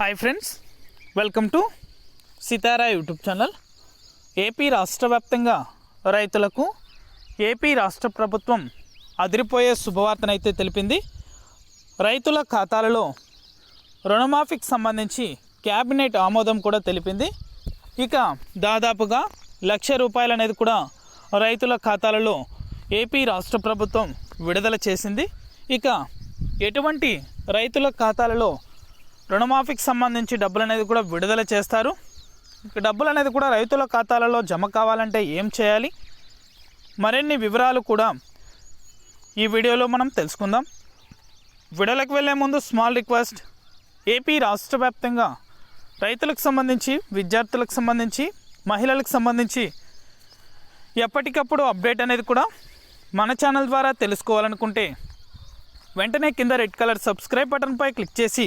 Hi friends welcome to Sitara YouTube channel AP రాష్ట్ర వ్యాప్తంగా రైతులకు ఏపీ రాష్ట్ర ప్రభుత్వం అదిరిపోయే శుభవార్తనైతే తెలిపింది. రైతుల ఖాతాలలో రుణమాఫీకి సంబంధించి క్యాబినెట్ ఆమోదం కూడా తెలిపింది. ఇక దాదాపుగా లక్ష రూపాయలు అనేది కూడా రైతుల ఖాతాలలో ఏపీ రాష్ట్ర ప్రభుత్వం విడుదల చేసింది. ఇక ఎటువంటి రైతుల ఖాతాలలో రుణమాఫీకి సంబంధించి డబ్బులు అనేది కూడా విడుదల చేస్తారు. డబ్బులు అనేది కూడా రైతుల ఖాతాలలో జమ కావాలంటే ఏం చేయాలి? మరిన్ని వివరాలు కూడా ఈ వీడియోలో మనం తెలుసుకుందాం. వీడియోలకు వెళ్ళే ముందు స్మాల్ రిక్వెస్ట్. ఏపీ రాష్ట్ర వ్యాప్తంగా రైతులకు సంబంధించి విద్యార్థులకు సంబంధించి మహిళలకు సంబంధించి ఎప్పటికప్పుడు అప్డేట్ అనేది కూడా మన ఛానల్ ద్వారా తెలుసుకోవాలనుకుంటే వెంటనే కింద రెడ్ కలర్ సబ్స్క్రైబ్ బటన్పై క్లిక్ చేసి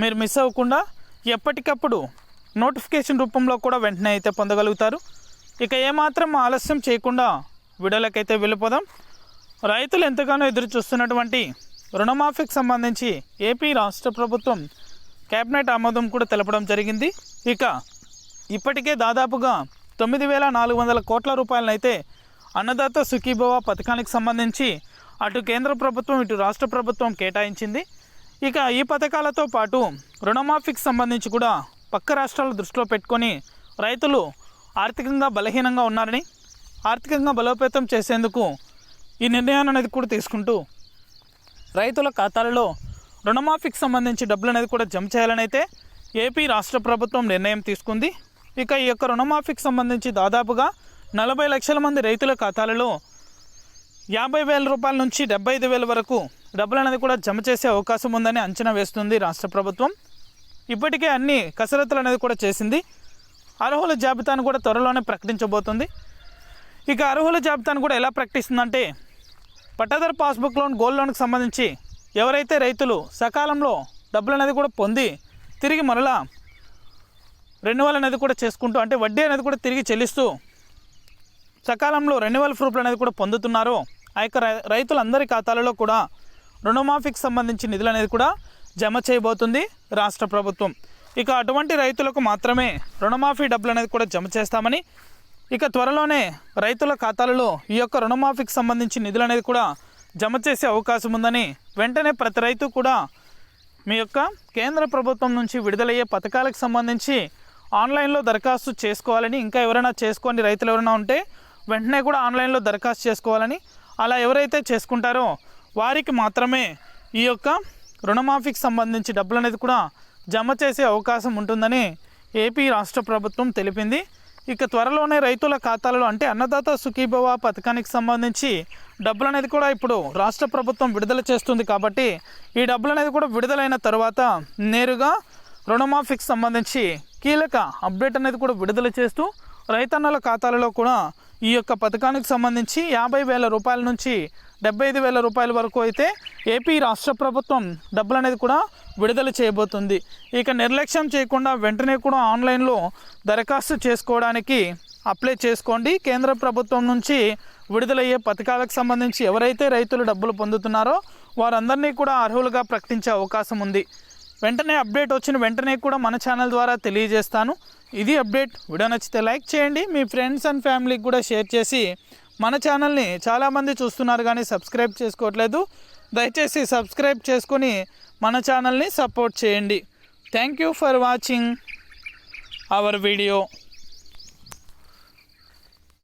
మీరు మిస్ అవ్వకుండా ఎప్పటికప్పుడు నోటిఫికేషన్ రూపంలో కూడా వెంటనే అయితే పొందగలుగుతారు. ఇక ఏమాత్రం ఆలస్యం చేయకుండా వీడియోలకైతే వెళ్ళిపోదాం. రైతులు ఎంతగానో ఎదురు చూస్తున్నటువంటి రుణమాఫీకి సంబంధించి ఏపీ రాష్ట్ర ప్రభుత్వం కేబినెట్ ఆమోదం కూడా తెలపడం జరిగింది. ఇక ఇప్పటికే దాదాపుగా తొమ్మిది వేల నాలుగు వందల కోట్ల రూపాయలనైతే అన్నదాత సుఖీభవ పథకానికి సంబంధించి అటు కేంద్ర ప్రభుత్వం ఇటు రాష్ట్ర ప్రభుత్వం కేటాయించింది. ఇక ఈ పథకాలతో పాటు రుణమాఫీకి సంబంధించి కూడా పక్క రాష్ట్రాల దృష్టిలో పెట్టుకొని రైతులు ఆర్థికంగా బలహీనంగా ఉన్నారని ఆర్థికంగా బలోపేతం చేసేందుకు ఈ నిర్ణయాన్ని అనేది కూడా తీసుకుంటూ రైతుల ఖాతాలలో రుణమాఫీకి సంబంధించి డబ్బులు అనేది కూడా జమ చేయాలని అయితే ఏపీ రాష్ట్ర ప్రభుత్వం నిర్ణయం తీసుకుంది. ఇక ఈ యొక్క రుణమాఫీకి సంబంధించి దాదాపుగా నలభై లక్షల మంది రైతుల ఖాతాలలో యాభై వేల రూపాయల నుంచి డెబ్బై ఐదు వేల వరకు డబ్బులు అనేది కూడా జమ చేసే అవకాశం ఉందని అంచనా వేస్తుంది రాష్ట్ర ప్రభుత్వం. ఇప్పటికే అన్ని కసరత్తులు అనేది కూడా చేసింది. అర్హుల జాబితాను కూడా త్వరలోనే ప్రకటించబోతుంది. ఇక అర్హుల జాబితాను కూడా ఎలా ప్రకటిస్తుందంటే పట్టాదారు పాస్బుక్ లోన్ గోల్డ్ లోన్కి సంబంధించి ఎవరైతే రైతులు సకాలంలో డబ్బులు అనేది కూడా పొంది తిరిగి మరలా రెన్యువల్ అనేది కూడా చేసుకుంటూ అంటే వడ్డీ అనేది కూడా తిరిగి చెల్లిస్తూ సకాలంలో రెన్యువల్ ప్రూఫ్లు అనేది కూడా పొందుతున్నారో ఆ యొక్క రై- రైతులందరి ఖాతాలలో కూడా రుణమాఫీకి సంబంధించి నిధులు అనేది కూడా జమ చేయబోతుంది రాష్ట్ర ప్రభుత్వం. ఇక అటువంటి రైతులకు మాత్రమే రుణమాఫీ డబ్బులు అనేది కూడా జమ చేస్తామని ఇక త్వరలోనే రైతుల ఖాతాలలో ఈ యొక్క రుణమాఫీకి సంబంధించి నిధులు అనేది కూడా జమ చేసే అవకాశం ఉందని వెంటనే ప్రతి రైతు కూడా మీ యొక్క కేంద్ర ప్రభుత్వం నుంచి విడుదలయ్యే పథకాలకు సంబంధించి ఆన్లైన్లో దరఖాస్తు చేసుకోవాలని ఇంకా ఎవరైనా చేసుకోండి రైతులు ఎవరైనా ఉంటే వెంటనే కూడా ఆన్లైన్లో దరఖాస్తు చేసుకోవాలని అలా ఎవరైతే చేసుకుంటారో వారికి మాత్రమే ఈ యొక్క రుణమాఫీకి సంబంధించి డబ్బులు అనేది కూడా జమ చేసే అవకాశం ఉంటుందని ఏపీ రాష్ట్ర ప్రభుత్వం తెలిపింది. ఇక త్వరలోనే రైతుల ఖాతాలలో అంటే అన్నదాత సుఖీభవ పథకానికి సంబంధించి డబ్బులు అనేది కూడా ఇప్పుడు రాష్ట్ర ప్రభుత్వం విడుదల చేస్తుంది కాబట్టి ఈ డబ్బులు అనేది కూడా విడుదలైన తర్వాత నేరుగా రుణమాఫీకి సంబంధించి కీలక అప్డేట్ అనేది కూడా విడుదల చేస్తూ రైతన్నల ఖాతాలలో కూడా ఈ యొక్క పథకానికి సంబంధించి యాభై వేల రూపాయల నుంచి డెబ్బై ఐదు వేల రూపాయల వరకు అయితే ఏపీ రాష్ట్ర ప్రభుత్వం డబ్బులు అనేది కూడా విడుదల చేయబోతుంది. ఇక నిర్లక్ష్యం చేయకుండా వెంటనే కూడా ఆన్లైన్లో దరఖాస్తు చేసుకోవడానికి అప్లై చేసుకోండి. కేంద్ర ప్రభుత్వం నుంచి విడుదలయ్యే పథకాలకు సంబంధించి ఎవరైతే రైతులు డబ్బులు పొందుతున్నారో వారందరినీ కూడా అర్హులుగా ప్రకటించే అవకాశం ఉంది. వెంటనే అప్డేట్ వచ్చిన వెంటనే కూడా మన ఛానల్ ద్వారా తెలియజేస్తాను. ఇది అప్డేట్. వీడియో నచ్చితే లైక్ చేయండి. మీ ఫ్రెండ్స్ అండ్ ఫ్యామిలీకి కూడా షేర్ చేసి మన ఛానల్ని చాలామంది చూస్తున్నారు కానీ సబ్స్క్రైబ్ చేసుకోవట్లేదు. దయచేసి సబ్స్క్రైబ్ చేసుకొని మన ఛానల్ని సపోర్ట్ చేయండి. Thank you for watching our video.